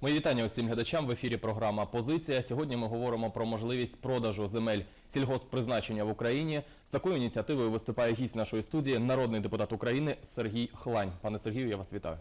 Мої вітання усім глядачам в ефірі. Програма Позиція. Сьогодні ми говоримо про можливість продажу земель сільгосппризначення в Україні. З такою ініціативою виступає гість нашої студії, народний депутат України Сергій Хлань. Пане Сергію, я вас вітаю.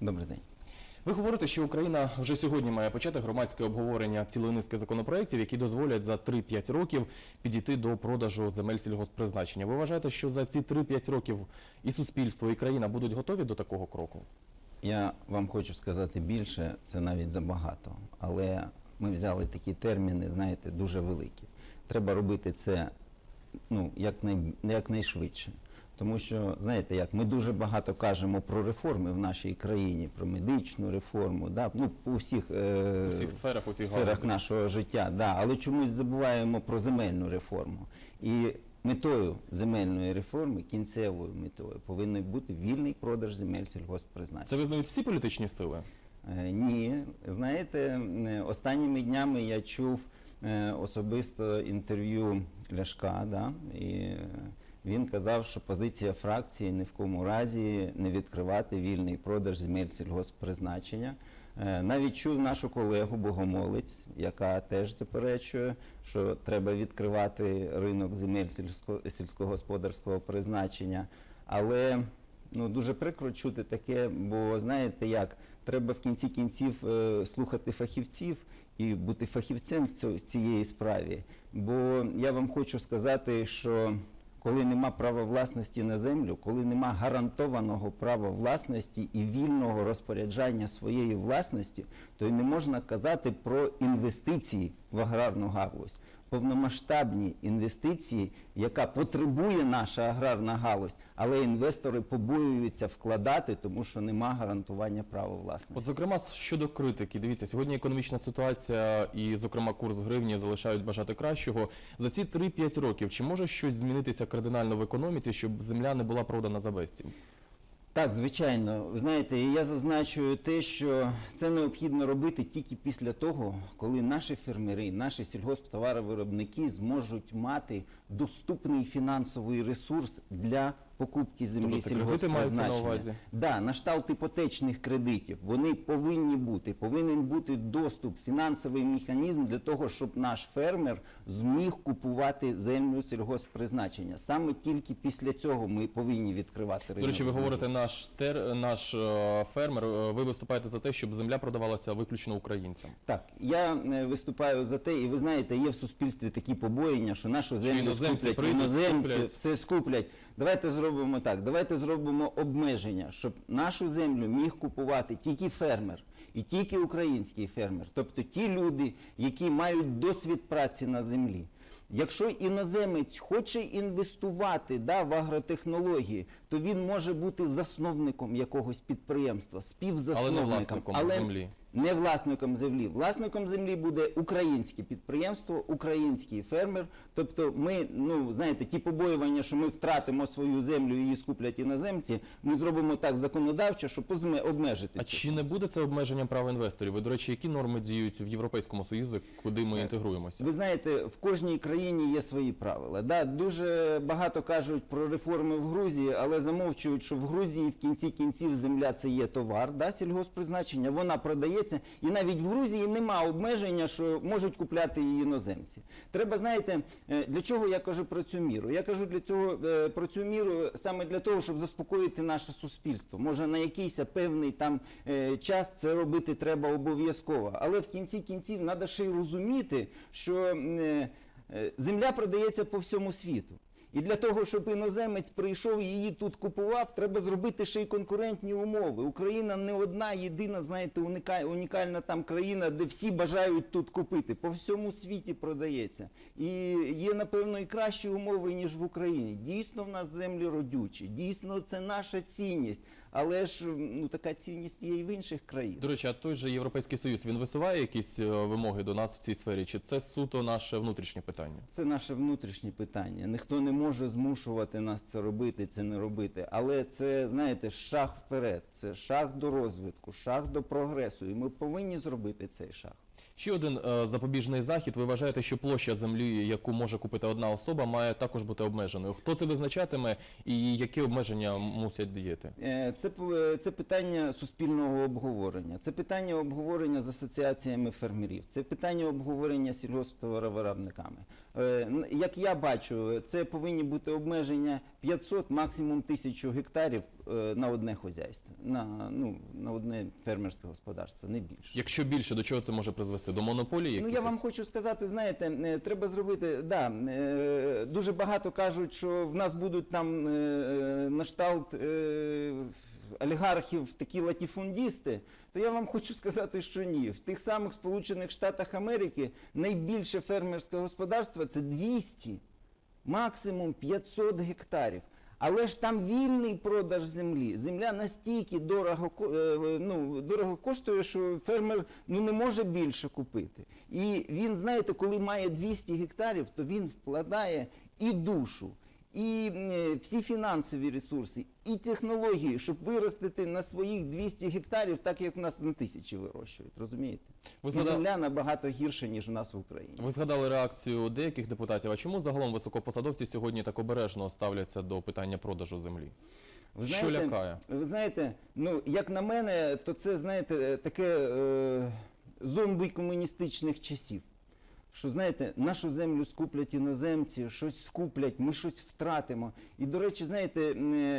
Добрий день. Ви говорите, що Україна вже сьогодні має почати громадське обговорення цілої низки законопроєктів, які дозволять за 3-5 років підійти до продажу земель сільгосппризначення. Ви вважаєте, що за ці 3-5 років і суспільство, і країна будуть готові до такого кроку? Я вам хочу сказати більше, це навіть забагато. Але ми взяли такі терміни, знаєте, дуже великі. Треба робити це ну, якнай, якнайшвидше. Тому що, знаєте, як ми дуже багато кажемо про реформи в нашій країні, про медичну реформу, да, ну, у всіх, е, У всіх сферах, у всіх сферах нашого життя, да, але чомусь забуваємо про земельну реформу. І метою земельної реформи, кінцевою метою, повинен бути вільний продаж земель сільгосппризначення. Це визнають всі політичні сили. Е, Ні, знаєте, е, останніми днями я чув е, особисто інтерв'ю Ляшка, да, і він казав, що позиція фракції ні в кому разі не відкривати вільний продаж земель сільгосппризначення. Е, Навіть чув нашу колегу Богомолець, яка теж заперечує, що треба відкривати ринок земель сільсько- сільськогосподарського призначення. Але ну дуже прикро чути таке, бо знаєте як, треба в кінці кінців е, слухати фахівців і бути фахівцем в цієї справі. Бо я вам хочу сказати, що коли нема права власності на землю, коли нема гарантованого права власності і вільного розпоряджання своєю власності, то й не можна казати про інвестиції в аграрну галузь. Повномасштабні інвестиції, яка потребує наша аграрна галузь, але інвестори побоюються вкладати, тому що нема гарантування права власності. От, зокрема, щодо критики, дивіться, сьогодні економічна ситуація і, зокрема, курс гривні залишають бажати кращого. За ці 3-5 років чи може щось змінитися кардинально в економіці, щоб земля не була продана за безцінь? Так, звичайно. Ви знаєте, я зазначую те, що це необхідно робити тільки після того, коли наші фермери, наші сільгосптоваровиробники зможуть мати доступний фінансовий ресурс для покупки землі Тобто це кредити мається на сільгосппризначення. увазі? Да, на шталт іпотечних кредитів. Вони повинні бути. Повинен бути доступ, фінансовий механізм для того, щоб наш фермер зміг купувати землю сільгосппризначення. Саме тільки після цього ми повинні відкривати ринок. До речі, ви землі. говорите, наш тер, наш е, фермер. е, Ви виступаєте за те, щоб земля продавалася виключно українцям. Так, я е, виступаю за те, і ви знаєте, є в суспільстві такі побоєння, що нашу землю іноземці скуплять, прийдуть, іноземці скуплять. все скуплять. Давайте зробимо так. Давайте зробимо обмеження, щоб нашу землю міг купувати тільки фермер і тільки український фермер, тобто ті люди, які мають досвід праці на землі. Якщо іноземець хоче інвестувати да, в агротехнології, то він може бути засновником якогось підприємства, співзасновником. власником землі. Не власником землі. Власником землі буде українське підприємство, український фермер. Тобто, ми, ну знаєте, ті побоювання, що ми втратимо свою землю і її скуплять іноземці. Ми зробимо так законодавчо, щоб обмежити А чи не буде це обмеженням права інвесторів? Ви, до речі, які норми діють в Європейському Союзі, куди Е, ми інтегруємося? Ви знаєте, в кожній країні є свої правила. Да, дуже багато кажуть про реформи в Грузії, але замовчують, що в Грузії в кінці кінців земля це є товар, да, сільгосппризначення, вона продається, і навіть в Грузії нема обмеження, що можуть купляти її іноземці. Треба, знаєте, е, для чого я кажу про цю міру? Я кажу для цього е, про цю міру саме для того, щоб заспокоїти наше суспільство. Може на якийсь певний там е, час це робити треба обов'язково, але в кінці кінців треба ще й розуміти, що земля продається по всьому світу. І для того, щоб іноземець прийшов і її тут купував, треба зробити ще й конкурентні умови. Україна не одна єдина, знаєте, унікальна там країна, де всі бажають тут купити. По всьому світі продається. І є, напевно, і кращі умови, ніж в Україні. Дійсно, в нас землі родючі, дійсно, це наша цінність. Але ж ну така цінність є і в інших країнах. До речі, а той же Європейський Союз він висуває якісь е, вимоги до нас в цій сфері? Чи це суто наше внутрішнє питання? Це наше внутрішнє питання. Ніхто не може змушувати нас це робити, це не робити. Але це, знаєте, шаг вперед, це шаг до розвитку, шаг до прогресу. І ми повинні зробити цей шаг. Ще один е, запобіжний захід. Ви вважаєте, що площа землі, яку може купити одна особа, має також бути обмеженою. Хто це визначатиме і які обмеження мусять діяти? Е, Це, п- це питання суспільного обговорення, це питання обговорення з асоціаціями фермерів, це питання обговорення сільгосптоваровиробниками. Е, Як я бачу, це повинні бути обмеження 500, максимум 1000 гектарів е, на одне хозяйство, на, ну, на одне фермерське господарство, не більше. Якщо більше, до чого це може призвести? До монополії? Ну я вам хочу сказати, знаєте, е, треба зробити. Да, е, дуже багато кажуть, що в нас будуть там е, на кшталт е, олігархів такі латіфундісти. То я вам хочу сказати, що ні. В тих самих Сполучених Штатах Америки найбільше фермерське господарство це 200, максимум 500 гектарів. Але ж там вільний продаж землі. Земля настільки дорого, е, ну, дорого коштує, що фермер ну, не може більше купити. І він, знаєте, коли має 200 гектарів, то він вкладає і душу, і е, всі фінансові ресурси, і технології, щоб виростити на своїх 200 гектарів, так як в нас на тисячі вирощують. Розумієте? Ви І згадали- земля набагато гірша, ніж у нас в Україні. Ви згадали реакцію деяких депутатів. А чому загалом високопосадовці сьогодні так обережно ставляться до питання продажу землі? Ви Що лякає? Ви знаєте, ну як на мене, то це знаєте таке е, зомби комуністичних часів. Що знаєте, нашу землю скуплять іноземці, щось скуплять, ми щось втратимо. І до речі, знаєте, е,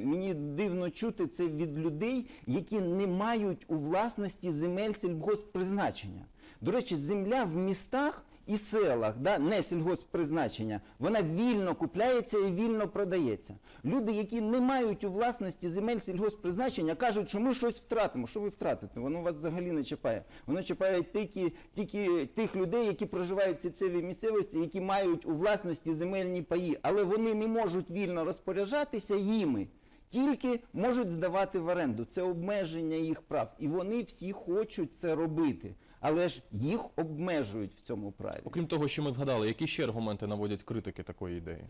мені дивно чути це від людей, які не мають у власності земель сільгосппризначення. До речі, земля в містах і селах, да, не сільгосппризначення, вона вільно купляється і вільно продається. Люди, які не мають у власності земель сільгосппризначення, кажуть, що ми щось втратимо. Що ви втратите? Воно вас взагалі не чіпає. Воно чіпає тільки, тільки тих людей, які проживають в сільцевій місцевості, які мають у власності земельні паї, але вони не можуть вільно розпоряджатися їми. Тільки можуть здавати в оренду. Це обмеження їх прав. І вони всі хочуть це робити. Але ж їх обмежують в цьому праві. Окрім того, що ми згадали, які ще аргументи наводять критики такої ідеї?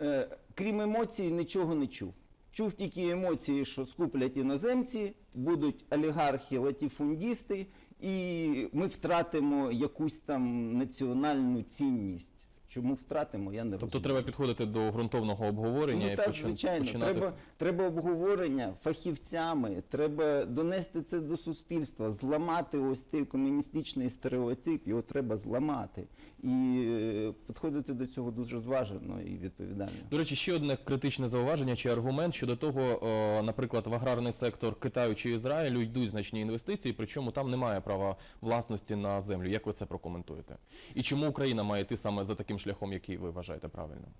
Е, крім емоцій, нічого не чув. Чув тільки емоції, що скуплять іноземці, будуть олігархи, латіфундісти, і ми втратимо якусь там національну цінність. Чому втратимо, я не Тобто треба підходити до ґрунтовного обговорення Ну і так, почин- звичайно. починати Треба, треба обговорення фахівцями, треба донести це до суспільства, зламати ось цей комуністичний стереотип, його треба зламати. І е, підходити до цього дуже зважено і відповідально. До речі, ще одне критичне зауваження чи аргумент щодо того, е, наприклад, в аграрний сектор Китаю чи Ізраїлю йдуть значні інвестиції, причому там немає права власності на землю. Як ви це прокоментуєте? І чому Україна має йти саме за таким шляхом, який ви вважаєте правильним?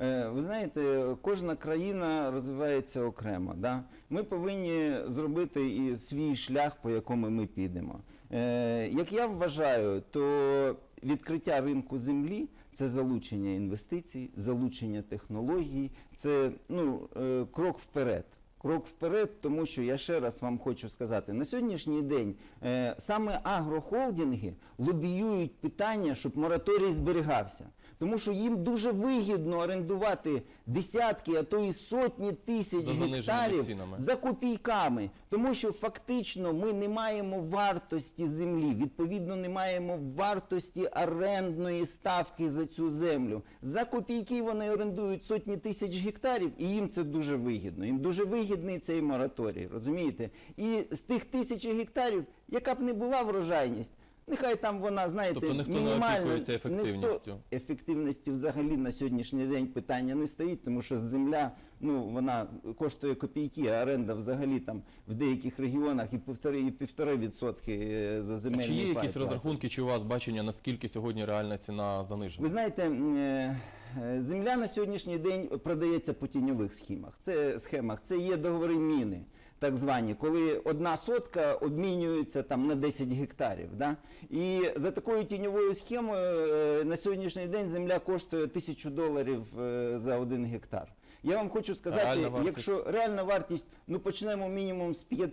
Е, Ви знаєте, кожна країна розвивається окремо. Да? Ми повинні зробити і свій шлях, по якому ми підемо. Е, Як я вважаю, то відкриття ринку землі це залучення інвестицій, залучення технологій, це ну, е, крок вперед. Крок вперед, тому що я ще раз вам хочу сказати: на сьогоднішній день е, саме агрохолдинги лобіюють питання, щоб мораторій зберігався. Тому що їм дуже вигідно орендувати десятки, а то і сотні тисяч За заниженими гектарів цінами. за копійками, тому що фактично ми не маємо вартості землі, відповідно, не маємо вартості орендної ставки за цю землю. За копійки вони орендують сотні тисяч гектарів, і їм це дуже вигідно. Їм дуже вигідний цей мораторій, розумієте? І з тих тисячі гектарів, яка б не була врожайність. Нехай там вона, знаєте, Тобто ніхто не мінімальна. опікується ефективністю? Ніхто ефективності взагалі на сьогоднішній день питання не стоїть, тому що земля ну вона коштує копійки, а оренда взагалі там в деяких регіонах і півтори і півтори відсотки е, за земельний чи є якісь розрахунки, чи у вас бачення, наскільки сьогодні реальна ціна занижена? Ви знаєте, е, е, земля на сьогоднішній день продається по тіньових схемах. Це схемах, це є договори міни. Так звані, коли одна сотка обмінюється там на 10 гектарів. Да? І за такою тіньовою схемою е, на сьогоднішній день земля коштує тисячу доларів е, за один гектар. Я вам хочу сказати, Реальна вартість? якщо реальна вартість, ну почнемо мінімум з 5,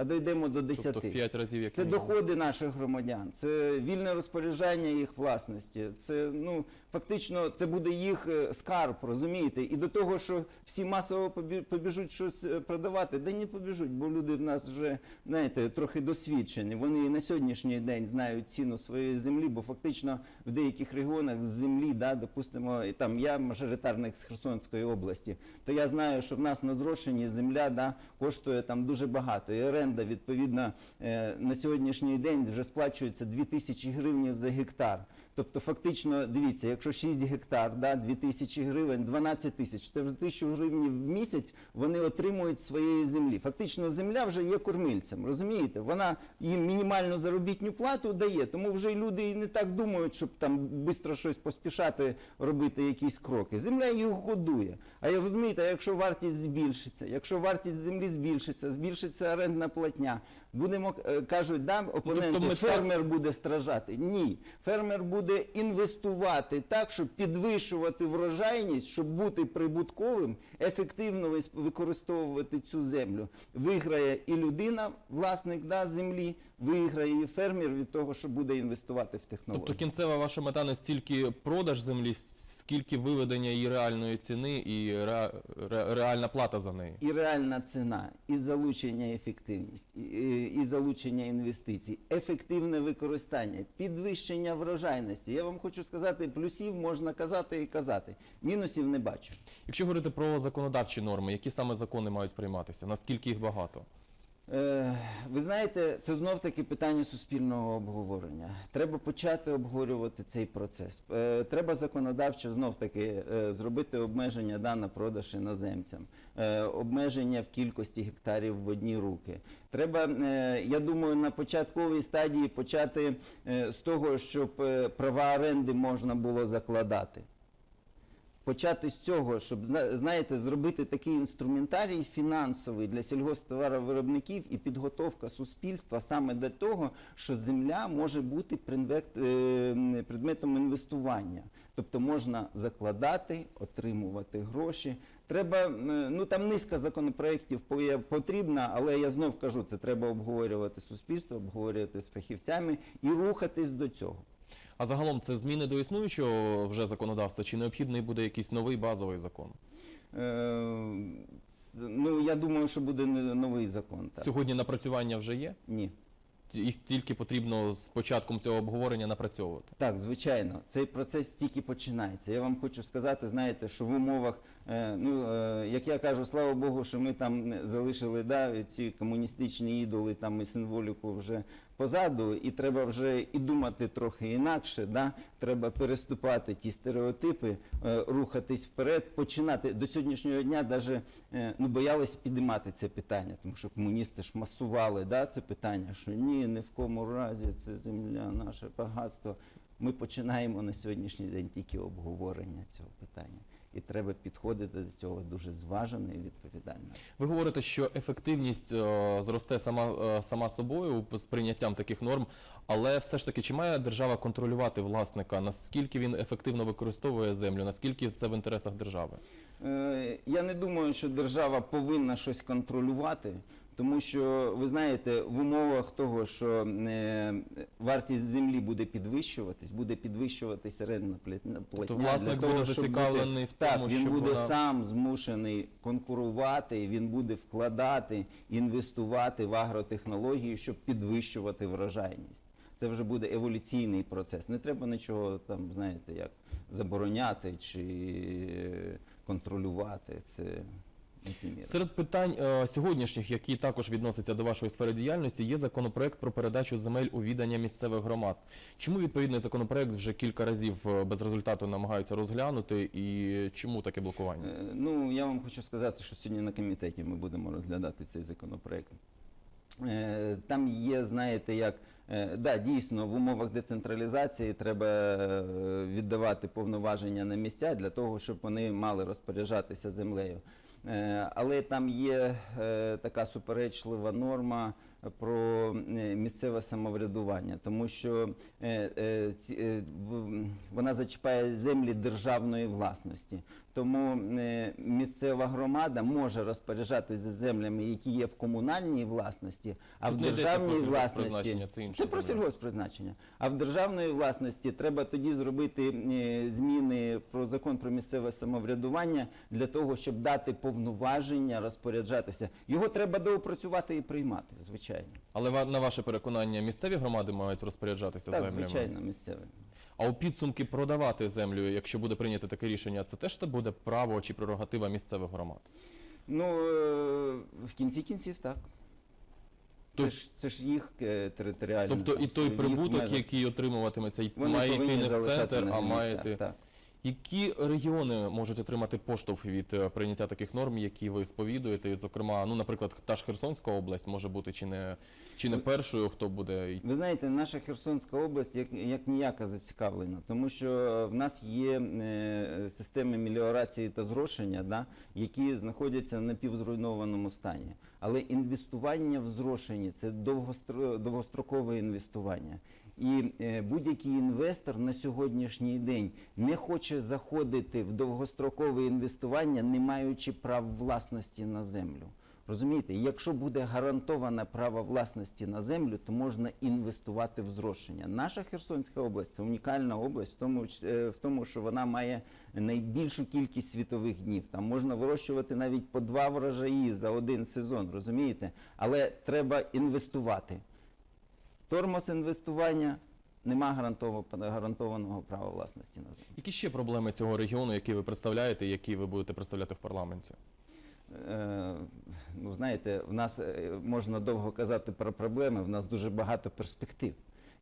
а дійдемо до 10. Тобто в 5 разів як Це мінімум. доходи наших громадян, це вільне розпоряджання їх власності. Це ну фактично це буде їх е, скарб, розумієте? І до того, що всі масово побі- побіжуть щось е, продавати, да не побіжуть, бо люди в нас вже знаєте трохи досвідчені. Вони і на сьогоднішній день знають ціну своєї землі, бо фактично в деяких регіонах з землі, да, допустимо, і там я мажоритарник з Херсонської області, то я знаю, що в нас на зрошенні земля да, коштує там дуже багато. І оренда, відповідно, е, на сьогоднішній день вже сплачується 2000 гривень за гектар. Тобто, фактично, дивіться, якщо 6 гектар, да, 2000 гривень, 12 тисяч, то вже 1000 гривень в місяць вони отримують своєї землі. Фактично, земля вже є кормильцем, розумієте? Вона їм мінімальну заробітну плату дає, тому вже люди і не так думають, щоб там швидко щось поспішати робити якісь кроки. Земля їх годує. А я розумієте, якщо вартість збільшиться, якщо вартість землі збільшиться, збільшиться орендна платня. Будемо е, кажуть, да, опоненти, тобто мета- фермер буде страждати. Ні, фермер буде інвестувати так, щоб підвищувати врожайність, щоб бути прибутковим, ефективно використовувати цю землю. Виграє і людина, власник да, землі, виграє і фермер від того, що буде інвестувати в технології. Тобто кінцева ваша мета не стільки продаж землі, скільки виведення її реальної ціни і ре- ре- реальна плата за неї. І реальна ціна, і залучення ефективність, і, і, і залучення інвестицій, ефективне використання, підвищення врожайності. Я вам хочу сказати, плюсів можна казати і казати. Мінусів не бачу. Якщо говорити про законодавчі норми, які саме закони мають прийматися? Наскільки їх багато? Е, ви знаєте, це знов таки питання суспільного обговорення. Треба почати обговорювати цей процес. Е, треба законодавчо знов таки е, зробити обмеження да, на продаж іноземцям, обмеження в кількості гектарів в одні руки. Треба, я думаю, на початковій стадії почати з того, щоб права оренди можна було закладати почати з цього, щоб зна- знаєте, зробити такий інструментарій фінансовий для сільгосптоваровиробників і підготовка суспільства саме до того, що земля може бути е, предметом інвестування. Тобто можна закладати, отримувати гроші. Треба, ну там низка законопроєктів потрібна, але я знов кажу, це треба обговорювати суспільство, обговорювати з фахівцями і рухатись до цього. А загалом це зміни до існуючого вже законодавства, чи необхідний буде якийсь новий базовий закон? Е, Ну, я думаю, що буде новий закон. Так. Сьогодні напрацювання вже є. Ні. Їх тільки потрібно з початком цього обговорення напрацьовувати. Так, звичайно, цей процес тільки починається. Я вам хочу сказати, знаєте, що в умовах, е, ну е, як я кажу, слава Богу, що ми там залишили да, ці комуністичні ідоли, там і символіку вже позаду, і треба вже і думати трохи інакше. Да? Треба переступати ті стереотипи, е, рухатись вперед, починати до сьогоднішнього дня навіть ну, боялись підіймати це питання, тому що комуністи ж масували да, це питання, що ні, ні в кому разі це земля, наше багатство. Ми починаємо на сьогоднішній день тільки обговорення цього питання. І треба підходити до цього дуже зважено і відповідально. Ви говорите, що ефективність е, зросте сама, е, сама собою з прийняттям таких норм, але все ж таки, чи має держава контролювати власника, наскільки він ефективно використовує землю, наскільки це в інтересах держави? Е, Я не думаю, що держава повинна щось контролювати, тому що ви знаєте, в умовах того, що е, вартість землі буде підвищуватись, буде підвищуватись орендна платня. Тобто власник того, буде зацікавлений в так, він щоб буде вона- сам змушений конкурувати, він буде вкладати, інвестувати в агротехнології, щоб підвищувати врожайність. Це вже буде еволюційний процес. Не треба нічого там, знаєте, як забороняти чи е, контролювати. Це ефемірно. Серед питань е, сьогоднішніх, які також відносяться до вашої сфери діяльності, є законопроект про передачу земель у відання місцевих громад. Чому відповідний законопроект вже кілька разів е, без результату намагаються розглянути, і чому таке блокування? Е, Ну, я вам хочу сказати, що сьогодні на комітеті ми будемо розглядати цей законопроект. Е, Там є, знаєте, як Е, Да, дійсно, в умовах децентралізації треба е, віддавати повноваження на місця для того, щоб вони мали розпоряджатися землею. Е, Але там є е, така суперечлива норма про е, місцеве самоврядування, тому що вона зачіпає землі державної власності. Тому е, місцева громада може розпоряджатися землями, які є в комунальній власності, а Тут в державній власності це це про земля. сільгосппризначення. А в державної власності треба тоді зробити е, зміни про закон про місцеве самоврядування для того, щоб дати повноваження розпоряджатися. Його треба доопрацювати і приймати, звичайно. Але на ваше переконання, місцеві громади мають розпоряджатися Так, землями? звичайно, місцеве. А у підсумки продавати землю, якщо буде прийнято таке рішення, це теж буде право чи прерогатива місцевих громад? Ну е, в кінці кінців так. Це Тоб- ж, це ж їх е. Тобто там, і той прибуток, який отримуватиметься, має йти не в центр, а має йти. Які регіони можуть отримати поштовх від е, прийняття таких норм, які ви сповідуєте? Зокрема, ну, наприклад, та ж Херсонська область може бути чи не чи не першою, хто буде Ви знаєте, наша Херсонська область як, як ніяка зацікавлена, тому що в нас є е, системи меліорації та зрошення, да, які знаходяться на напівзруйнованому стані. Але інвестування в зрошення це довгостро, довгострокове інвестування. І е, будь-який інвестор на сьогоднішній день не хоче заходити в довгострокове інвестування, не маючи прав власності на землю. Розумієте, якщо буде гарантоване право власності на землю, то можна інвестувати в зрошення. Наша Херсонська область це унікальна область в тому, е, в тому, що вона має найбільшу кількість світових днів. Там можна вирощувати навіть по два врожаї за один сезон, розумієте? Але треба інвестувати. Тормоз інвестування нема гарантованого, права власності на землю. які ще проблеми цього регіону, які ви представляєте, які ви будете представляти в парламенті? Е, ну, знаєте, в нас е, можна довго казати про проблеми, в нас дуже багато перспектив.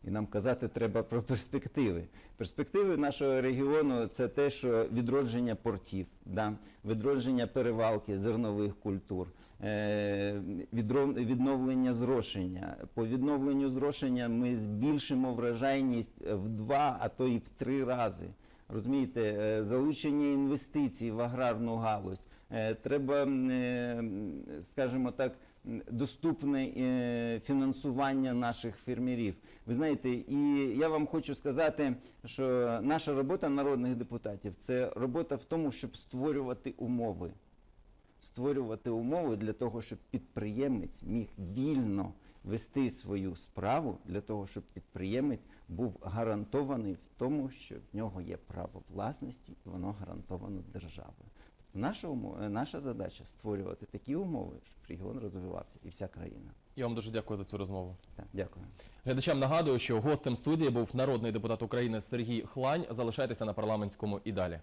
І нам казати треба про перспективи. Перспективи нашого регіону це те, що відродження портів, да? відродження перевалки зернових культур, е, відновлення зрошення. По відновленню зрошення ми збільшимо врожайність в два, а то і в три рази. Розумієте, е, залучення інвестицій в аграрну галузь. Е, Треба, скажімо так, доступне е, фінансування наших фермерів. Ви знаєте, і я вам хочу сказати, що наша робота народних депутатів це робота в тому, щоб створювати умови. Створювати умови для того, щоб підприємець міг вільно вести свою справу, для того, щоб підприємець був гарантований в тому, що в нього є право власності, і воно гарантовано державою. Наша, умова, наша задача створювати такі умови, щоб регіон розвивався і вся країна. Я вам дуже дякую за цю розмову. Так, дякую. Глядачам нагадую, що гостем студії був народний депутат України Сергій Хлань. Залишайтеся на парламентському і далі.